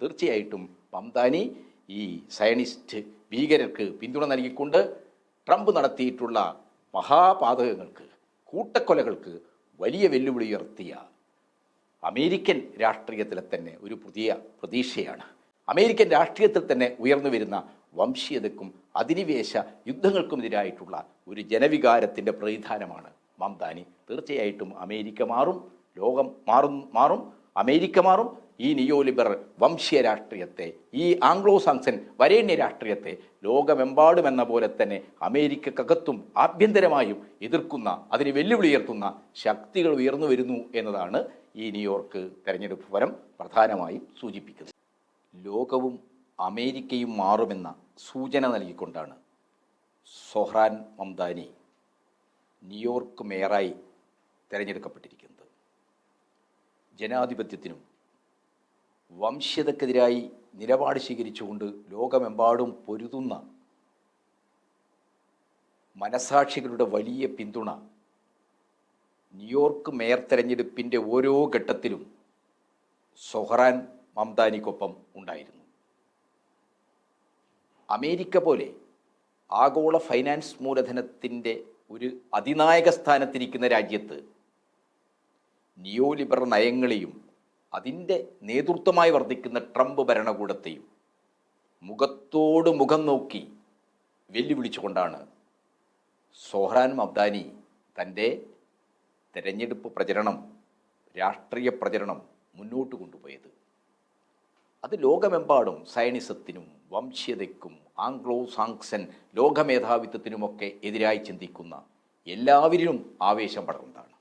തീർച്ചയായിട്ടും പംതാനി ഈ സയനിസ്റ്റ് ഭീകരർക്ക് പിന്തുണ നൽകിക്കൊണ്ട് ട്രംപ് നടത്തിയിട്ടുള്ള മഹാപാതകങ്ങൾക്ക് കൂട്ടക്കൊലകൾക്ക് വലിയ വെല്ലുവിളി ഉയർത്തിയ അമേരിക്കൻ രാഷ്ട്രീയത്തിലെ തന്നെ ഒരു പുതിയ പ്രതീക്ഷയാണ്. അമേരിക്കൻ രാഷ്ട്രീയത്തിൽ തന്നെ ഉയർന്നു വരുന്ന വംശീയതക്കും അധിനിവേശ യുദ്ധങ്ങൾക്കുമെതിരായിട്ടുള്ള ഒരു ജനവികാരത്തിന്റെ പ്രതിധാനമാണ് മംതാനി തീർച്ചയായിട്ടും അമേരിക്ക മാറും ലോകം മാറും മാറും അമേരിക്ക മാറും ഈ നിയോ ലിബറൽ വംശീയ രാഷ്ട്രീയത്തെ ഈ ആംഗ്ലോ സാങ്സൺ വരേണ്യ രാഷ്ട്രീയത്തെ ലോകമെമ്പാടും എന്ന പോലെ തന്നെ അമേരിക്കക്കകത്തും ആഭ്യന്തരമായും എതിർക്കുന്ന അതിന് വെല്ലുവിളി ഉയർത്തുന്ന ശക്തികൾ ഉയർന്നു വരുന്നു എന്നതാണ് ഈ ന്യൂയോർക്ക് തെരഞ്ഞെടുപ്പ് ഫലം പ്രധാനമായും സൂചിപ്പിക്കുന്നത്. ലോകവും അമേരിക്കയും മാറുമെന്ന സൂചന നൽകിക്കൊണ്ടാണ് സൊഹ്റാൻ മംദാനി ന്യൂയോർക്ക് മേയറായി തിരഞ്ഞെടുക്കപ്പെട്ടിരിക്കുന്നത്. ജനാധിപത്യത്തിനും വംശ്യതക്കെതിരായി നിലപാട് സ്വീകരിച്ചുകൊണ്ട് ലോകമെമ്പാടും പൊരുതുന്ന മനസാക്ഷികളുടെ വലിയ പിന്തുണ ന്യൂയോർക്ക് മേയർ തെരഞ്ഞെടുപ്പിന്റെ ഓരോ ഘട്ടത്തിലും സൊഹറാൻ മംദാനിക്കൊപ്പം ഉണ്ടായിരുന്നു. അമേരിക്ക പോലെ ആഗോള ഫൈനാൻസ് മൂലധനത്തിന്റെ ഒരു അതിനായക സ്ഥാനത്തിരിക്കുന്ന രാജ്യത്ത് നിയോ ലിബറൽ നയങ്ങളെയും അതിന്റെ നേതൃത്വമായി വർദ്ധിക്കുന്ന ട്രംപ് ഭരണകൂടത്തെയും മുഖത്തോട് മുഖം നോക്കി വെല്ലുവിളിച്ചുകൊണ്ടാണ് സോഹ്രാൻ മബ്ദാനി തന്റെ തെരഞ്ഞെടുപ്പ് പ്രചരണം രാഷ്ട്രീയ പ്രചരണം മുന്നോട്ട് കൊണ്ടുപോയത്. അത് ലോകമെമ്പാടും സയനിസത്തിനും വംശീയതയ്ക്കും ആംഗ്ലോ സാങ്സൻ ലോകമേധാവിത്വത്തിനുമൊക്കെ എതിരായി ചിന്തിക്കുന്ന എല്ലാവരിലും ആവേശം പടർന്നതാണ്.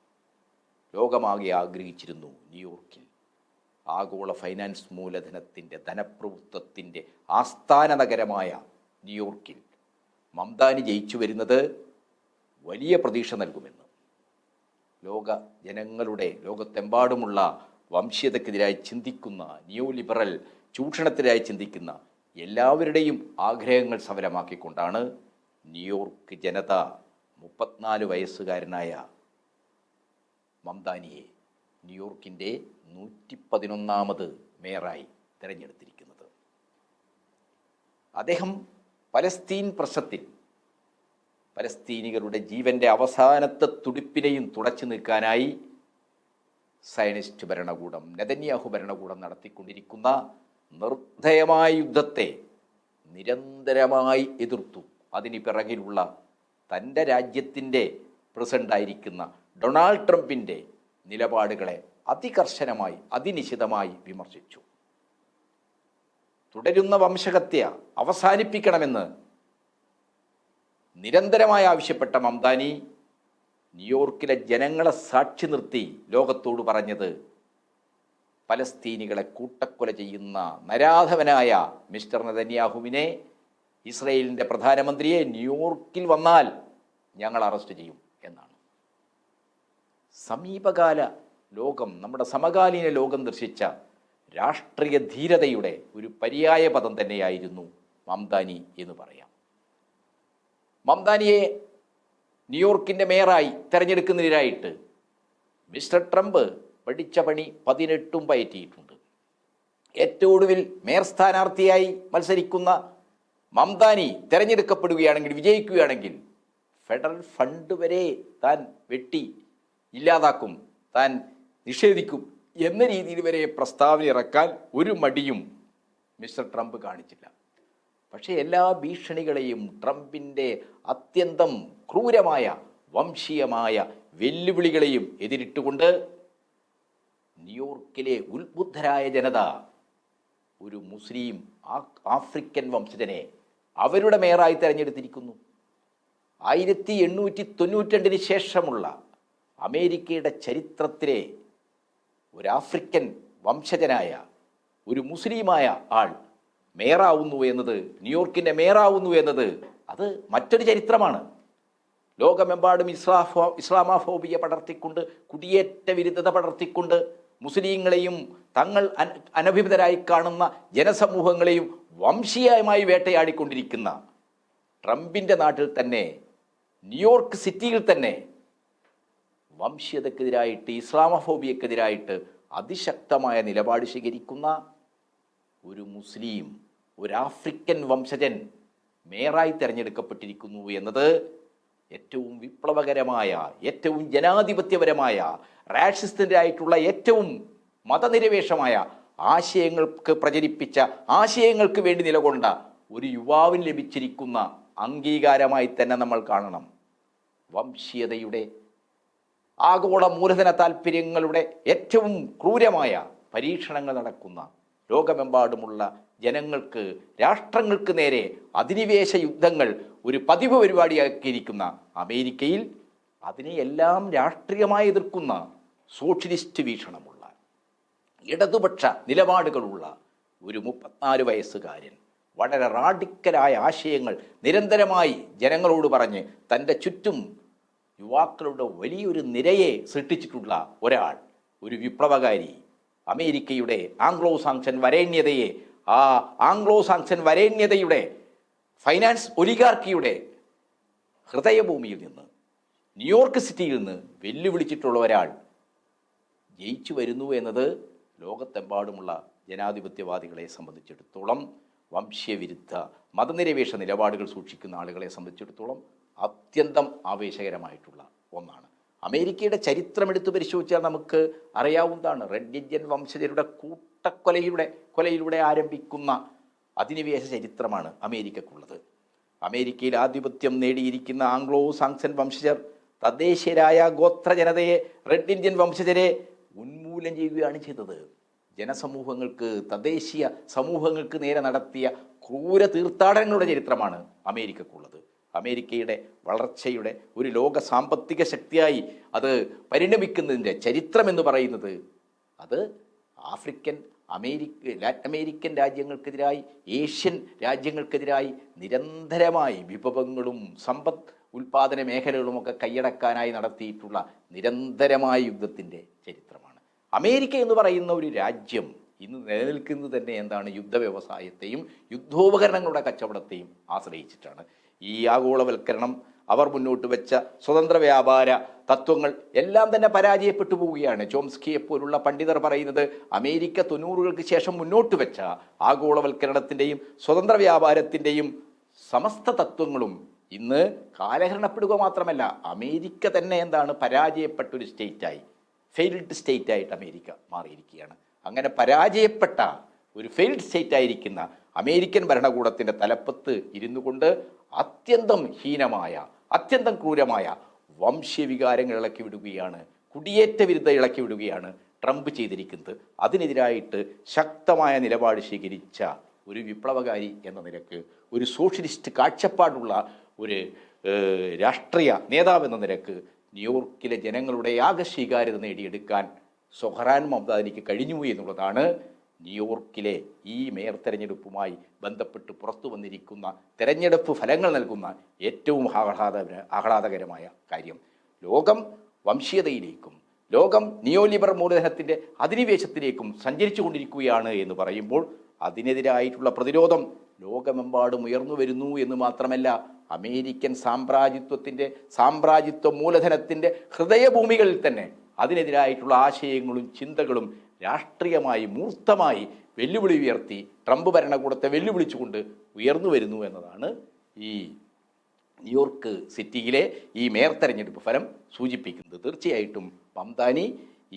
ലോകമാകെ ആഗ്രഹിച്ചിരുന്നു ന്യൂയോർക്കിൽ. ആഗോള ഫൈനാൻസ് മൂലധനത്തിന്റെ ധനപ്രഭുത്വത്തിന്റെ ആസ്ഥാന നഗരമായ ന്യൂയോർക്കിൽ മംദാനി ജയിച്ചു വരുന്നത് വലിയ പ്രതീക്ഷ നൽകുമെന്ന്. ലോക ജനങ്ങളുടെ ലോകത്തെമ്പാടുമുള്ള വംശീയതക്കെതിരായി ചിന്തിക്കുന്ന ന്യൂ ലിബറൽ ചൂഷണത്തിനായി ചിന്തിക്കുന്ന എല്ലാവരുടെയും ആഗ്രഹങ്ങൾ സഫലമാക്കിക്കൊണ്ടാണ് ന്യൂയോർക്ക് ജനത മുപ്പത്തിനാല് വയസ്സുകാരനായ മംദാനിയെ ന്യൂയോർക്കിന്റെ നൂറ്റി പതിനൊന്നാമത് മേയറായി തിരഞ്ഞെടുത്തിരിക്കുന്നത്. അദ്ദേഹം പലസ്തീൻ പ്രശ്നത്തിൽ പലസ്തീനികളുടെ ജീവന്റെ അവസാനത്തെ തുടിപ്പിനെയും തുടച്ചു നിൽക്കാനായി സയനിസ്റ്റ് ഭരണകൂടം നെതന്യാഹു ഭരണകൂടം നടത്തിക്കൊണ്ടിരിക്കുന്ന നിർദ്ധയമായ യുദ്ധത്തെ നിരന്തരമായി എതിർത്തു. അതിന് പിറകിലുള്ള തന്റെ രാജ്യത്തിന്റെ പ്രസിഡന്റായിരിക്കുന്ന ഡൊണാൾഡ് ട്രംപിന്റെ നിലപാടുകളെ അതികർശനമായി അതിനിശിതമായി വിമർശിച്ചു. തുടരുന്ന വംശഹത്യ അവസാനിപ്പിക്കണമെന്ന് നിരന്തരമായി ആവശ്യപ്പെട്ട മംദാനി ന്യൂയോർക്കിലെ ജനങ്ങളെ സാക്ഷി നിർത്തി ലോകത്തോട് പറഞ്ഞത് പലസ്തീനികളെ കൂട്ടക്കൊല ചെയ്യുന്ന നരാധവനായ മിസ്റ്റർ നദന്യാഹുവിനെ ഇസ്രയേലിന്റെ പ്രധാനമന്ത്രിയെ ന്യൂയോർക്കിൽ വന്നാൽ ഞങ്ങൾ അറസ്റ്റ് ചെയ്യും. സമീപകാല ലോകം നമ്മുടെ സമകാലീന ലോകം ദർശിച്ച രാഷ്ട്രീയ ധീരതയുടെ ഒരു പര്യായ പദം തന്നെയായിരുന്നു മംദാനി എന്ന് പറയാം. മംദാനിയെ ന്യൂയോർക്കിന്റെ മേയറായി തെരഞ്ഞെടുക്കുന്നതിനായിട്ട് മിസ്റ്റർ ട്രംപ് പഠിച്ച പണി പതിനെട്ടും പയറ്റിയിട്ടുണ്ട്. ഏറ്റവും ഒടുവിൽ മേയർ സ്ഥാനാർത്ഥിയായി മത്സരിക്കുന്ന മംദാനി തിരഞ്ഞെടുക്കപ്പെടുകയാണെങ്കിൽ വിജയിക്കുകയാണെങ്കിൽ ഫെഡറൽ ഫണ്ട് വരെ താൻ വെട്ടി ഇല്ലാതാക്കും. താൻ നിഷേധിക്കും എന്ന രീതിയിൽ വരെ പ്രസ്താവന ഇറക്കാൻ ഒരു മടിയും മിസ്റ്റർ ട്രംപ് കാണിച്ചില്ല. പക്ഷേ എല്ലാ ഭീഷണികളെയും ട്രംപിന്റെ അത്യന്തം ക്രൂരമായ വംശീയമായ വെല്ലുവിളികളെയും എതിരിട്ടുകൊണ്ട് ന്യൂയോർക്കിലെ ഉത്ബുദ്ധരായ ജനത ഒരു മുസ്ലിം ആഫ്രിക്കൻ വംശജനെ അവരുടെ മേയറായി തെരഞ്ഞെടുത്തിരിക്കുന്നു. ആയിരത്തി എണ്ണൂറ്റി തൊണ്ണൂറ്റിരണ്ടിന് ശേഷമുള്ള അമേരിക്കയുടെ ചരിത്രത്തിലെ ഒരു ആഫ്രിക്കൻ വംശജനായ ഒരു മുസ്ലിമായ ആൾ മേറാവുന്നു എന്നത് ന്യൂയോർക്കിന്റെ മേറാവുന്നു എന്നത് അത് മറ്റൊരു ചരിത്രമാണ്. ലോകമെമ്പാടും ഇസ്ലാഫോ ഇസ്ലാമാഫോബിയ പടർത്തിക്കൊണ്ട് കുടിയേറ്റ വിരുദ്ധത പടർത്തിക്കൊണ്ട് മുസ്ലിങ്ങളെയും തങ്ങൾ അന അനഭിമിതരായി കാണുന്ന ജനസമൂഹങ്ങളെയും വംശീയമായി വേട്ടയാടിക്കൊണ്ടിരിക്കുന്ന ട്രംപിന്റെ നാട്ടിൽ തന്നെ ന്യൂയോർക്ക് സിറ്റിയിൽ തന്നെ വംശീയതക്കെതിരായിട്ട് ഇസ്ലാമഫോബിയക്കെതിരായിട്ട് അതിശക്തമായ നിലപാട് സ്വീകരിക്കുന്ന ഒരു മുസ്ലിം ഒരു ആഫ്രിക്കൻ വംശജൻ മേയറായി തിരഞ്ഞെടുക്കപ്പെട്ടിരിക്കുന്നു എന്നത് ഏറ്റവും വിപ്ലവകരമായ ഏറ്റവും ജനാധിപത്യപരമായ റാഷിസ്റ്റിന്റെ ഏറ്റവും മതനിരവേഷമായ ആശയങ്ങൾക്ക് പ്രചരിപ്പിച്ച ആശയങ്ങൾക്ക് വേണ്ടി നിലകൊണ്ട ഒരു യുവാവിന് ലഭിച്ചിരിക്കുന്ന അംഗീകാരമായി തന്നെ നമ്മൾ കാണണം. വംശീയതയുടെ ആഗോള മൂലധന താല്പര്യങ്ങളുടെ ഏറ്റവും ക്രൂരമായ പരീക്ഷണങ്ങൾ നടക്കുന്ന ലോകമെമ്പാടുമുള്ള ജനങ്ങൾക്ക് രാഷ്ട്രങ്ങൾക്ക് നേരെ അധിനിവേശ യുദ്ധങ്ങൾ ഒരു പതിവ് പരിപാടിയാക്കിയിരിക്കുന്ന അമേരിക്കയിൽ അതിനെയെല്ലാം രാഷ്ട്രീയമായി എതിർക്കുന്ന സോഷ്യലിസ്റ്റ് വീക്ഷണമുള്ള ഇടതുപക്ഷ നിലപാടുകളുള്ള ഒരു മുപ്പത്തിനാല് വയസ്സുകാരൻ വളരെ റാഡിക്കലായ ആശയങ്ങൾ നിരന്തരമായി ജനങ്ങളോട് പറഞ്ഞ് തന്റെ ചുറ്റും യുവാക്കളുടെ വലിയൊരു നിരയെ സൃഷ്ടിച്ചിട്ടുള്ള ഒരാൾ ഒരു വിപ്ലവകാരി. അമേരിക്കയുടെ ആംഗ്ലോ സാങ്ഷൻ വരേണ്യതയെ ആ ആംഗ്ലോ സാങ്ഷൻ വരേണ്യതയുടെ ഫൈനാൻസ് ഒലിഗാർക്കിയുടെ ഹൃദയഭൂമിയിൽ നിന്ന് ന്യൂയോർക്ക് സിറ്റിയിൽ നിന്ന് വെല്ലുവിളിച്ചിട്ടുള്ള ഒരാൾ. ജയിച്ചു വരുന്നു എന്നത് ലോകത്തെമ്പാടുമുള്ള ജനാധിപത്യവാദികളെ സംബന്ധിച്ചിടത്തോളം വംശീയവിരുദ്ധ മതനിരപേക്ഷ നിലപാടുകൾ സൂക്ഷിക്കുന്ന ആളുകളെ സംബന്ധിച്ചിടത്തോളം അത്യന്തം ആവേശകരമായിട്ടുള്ള ഒന്നാണ്. അമേരിക്കയുടെ ചരിത്രം എടുത്തു പരിശോധിച്ചാൽ നമുക്ക് അറിയാവുന്നതാണ് റെഡ് ഇന്ത്യൻ വംശജരുടെ കൂട്ടക്കൊലയുടെ കൊലയിലൂടെ ആരംഭിക്കുന്ന അധിനിവേശ ചരിത്രമാണ് അമേരിക്കക്കുള്ളത്. അമേരിക്കയിൽ ആധിപത്യം നേടിയിരിക്കുന്ന ആംഗ്ലോ സാങ്സൺ വംശജർ തദ്ദേശീയരായ ഗോത്ര ജനതയെ റെഡ് ഇന്ത്യൻ വംശജരെ ഉന്മൂലം ചെയ്യുകയാണ് ചെയ്തത്. ജനസമൂഹങ്ങൾക്ക് തദ്ദേശീയ സമൂഹങ്ങൾക്ക് നേരെ നടത്തിയ ക്രൂര തീർത്ഥാടനങ്ങളുടെ ചരിത്രമാണ് അമേരിക്കക്കുള്ളത്. അമേരിക്കയുടെ വളർച്ചയുടെ ഒരു ലോക സാമ്പത്തിക ശക്തിയായി അത് പരിണമിക്കുന്നതിന്റെ ചരിത്രമെന്ന് പറയുന്നത് അത് ആഫ്രിക്കൻ അമേരിക്ക ലാറ്റിൻ അമേരിക്കൻ രാജ്യങ്ങൾക്കെതിരായി ഏഷ്യൻ രാജ്യങ്ങൾക്കെതിരായി നിരന്തരമായി വിഭവങ്ങളും സമ്പദ് ഉൽപാദന മേഖലകളുമൊക്കെ കൈയടക്കാനായി നടത്തിയിട്ടുള്ള നിരന്തരമായ യുദ്ധത്തിന്റെ ചരിത്രമാണ്. അമേരിക്ക എന്ന് പറയുന്ന ഒരു രാജ്യം ഇന്ന് നിലനിൽക്കുന്നത് തന്നെ എന്താണ്? യുദ്ധ വ്യവസായത്തെയും യുദ്ധോപകരണങ്ങളുടെ കച്ചവടത്തെയും ആശ്രയിച്ചിട്ടാണ്. ഈ ആഗോളവൽക്കരണം അവർ മുന്നോട്ട് വെച്ച സ്വതന്ത്ര വ്യാപാര തത്വങ്ങൾ എല്ലാം തന്നെ പരാജയപ്പെട്ടു പോവുകയാണ്. ചോംസ്കിയെ പോലുള്ള പണ്ഡിതർ പറയുന്നത് അമേരിക്ക തൊണ്ണൂറുകൾക്ക് ശേഷം മുന്നോട്ട് വെച്ച ആഗോളവൽക്കരണത്തിന്റെയും സ്വതന്ത്ര വ്യാപാരത്തിന്റെയും സമസ്ത തത്വങ്ങളും ഇന്ന് കാലഹരണപ്പെടുക മാത്രമല്ല അമേരിക്ക തന്നെ എന്താണ് പരാജയപ്പെട്ട ഒരു സ്റ്റേറ്റായി ഫെയിൽഡ് സ്റ്റേറ്റ് ആയിട്ട് അമേരിക്ക മാറിയിരിക്കുകയാണ്. അങ്ങനെ പരാജയപ്പെട്ട ഒരു ഫെയിൽഡ് സ്റ്റേറ്റ് ആയിരിക്കുന്ന അമേരിക്കൻ ഭരണകൂടത്തിന്റെ തലപ്പത്ത് ഇരുന്നു കൊണ്ട് അത്യന്തം ഹീനമായ അത്യന്തം ക്രൂരമായ വംശീയവികാരങ്ങൾ ഇളക്കി വിടുകയാണ് കുടിയേറ്റ വിരുദ്ധ ഇളക്കി വിടുകയാണ് ട്രംപ് ചെയ്തിരിക്കുന്നത്. അതിനെതിരായിട്ട് ശക്തമായ നിലപാട് സ്വീകരിച്ച ഒരു വിപ്ലവകാരി എന്ന നിലയ്ക്ക് ഒരു സോഷ്യലിസ്റ്റ് കാഴ്ചപ്പാടുള്ള ഒരു രാഷ്ട്രീയ നേതാവ് എന്ന നിലയ്ക്ക് ന്യൂയോർക്കിലെ ജനങ്ങളുടെ ആകെ സ്വീകാര്യത നേടിയെടുക്കാൻ സൊഹറാൻ മമതാദിനിക്ക് കഴിഞ്ഞു എന്നുള്ളതാണ് ന്യൂയോർക്കിലെ ഈ മേയർ തെരഞ്ഞെടുപ്പുമായി ബന്ധപ്പെട്ട് പുറത്തു വന്നിരിക്കുന്ന തെരഞ്ഞെടുപ്പ് ഫലങ്ങൾ നൽകുന്ന ഏറ്റവും ആഹ്ലാദ ആഹ്ലാദകരമായ കാര്യം. ലോകം വംശീയതയിലേക്കും ലോകം നിയോലിബർ മൂലധനത്തിന്റെ അധിനിവേശത്തിലേക്കും സഞ്ചരിച്ചു കൊണ്ടിരിക്കുകയാണ് എന്ന് പറയുമ്പോൾ അതിനെതിരായിട്ടുള്ള പ്രതിരോധം ലോകമെമ്പാടും ഉയർന്നു വരുന്നു എന്ന് മാത്രമല്ല അമേരിക്കൻ സാമ്രാജ്യത്വത്തിന്റെ സാമ്രാജ്യത്വ മൂലധനത്തിന്റെ ഹൃദയഭൂമികളിൽ തന്നെ അതിനെതിരായിട്ടുള്ള ആശയങ്ങളും ചിന്തകളും രാഷ്ട്രീയമായി മൂർത്തമായി വെല്ലുവിളി ഉയർത്തി ട്രംപ് ഭരണകൂടത്തെ വെല്ലുവിളിച്ചുകൊണ്ട് ഉയർന്നു വരുന്നു എന്നതാണ് ഈ ന്യൂയോർക്ക് സിറ്റിയിലെ ഈ മേയർ തെരഞ്ഞെടുപ്പ് ഫലം സൂചിപ്പിക്കുന്നത്. തീർച്ചയായിട്ടും മംതാനി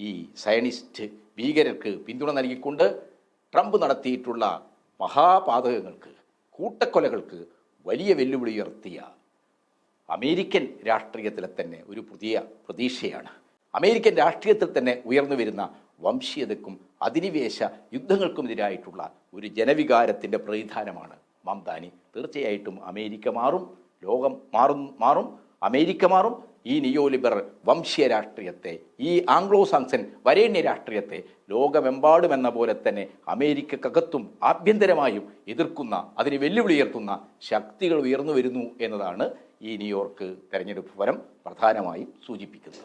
ഈ സയനിസ്റ്റ് ഭീകരർക്ക് പിന്തുണ നൽകിക്കൊണ്ട് ട്രംപ് നടത്തിയിട്ടുള്ള മഹാപാതകങ്ങൾക്ക് കൂട്ടക്കൊലകൾക്ക് വലിയ വെല്ലുവിളി ഉയർത്തിയ അമേരിക്കൻ രാഷ്ട്രീയത്തിലെ തന്നെ ഒരു പുതിയ പ്രതീക്ഷയാണ്. അമേരിക്കൻ രാഷ്ട്രീയത്തിൽ തന്നെ ഉയർന്നു വരുന്ന വംശീയതക്കും അധിനിവേശ യുദ്ധങ്ങൾക്കുമെതിരായിട്ടുള്ള ഒരു ജനവികാരത്തിന്റെ പ്രതിധാനമാണ് മംതാനി തീർച്ചയായിട്ടും അമേരിക്ക മാറും ലോകം മാറും മാറും അമേരിക്ക മാറും. ഈ നിയോലിബറൽ വംശീയ രാഷ്ട്രീയത്തെ ഈ ആംഗ്ലോ സാങ്സൺ വരേണ്യ രാഷ്ട്രീയത്തെ ലോകമെമ്പാടും എന്ന പോലെ തന്നെ അമേരിക്കക്കകത്തും ആഭ്യന്തരമായും എതിർക്കുന്ന അതിന് വെല്ലുവിളി ഉയർത്തുന്ന ശക്തികൾ ഉയർന്നു വരുന്നു എന്നതാണ് ഈ ന്യൂയോർക്ക് തെരഞ്ഞെടുപ്പ് ഫലം പ്രധാനമായും സൂചിപ്പിക്കുന്നത്.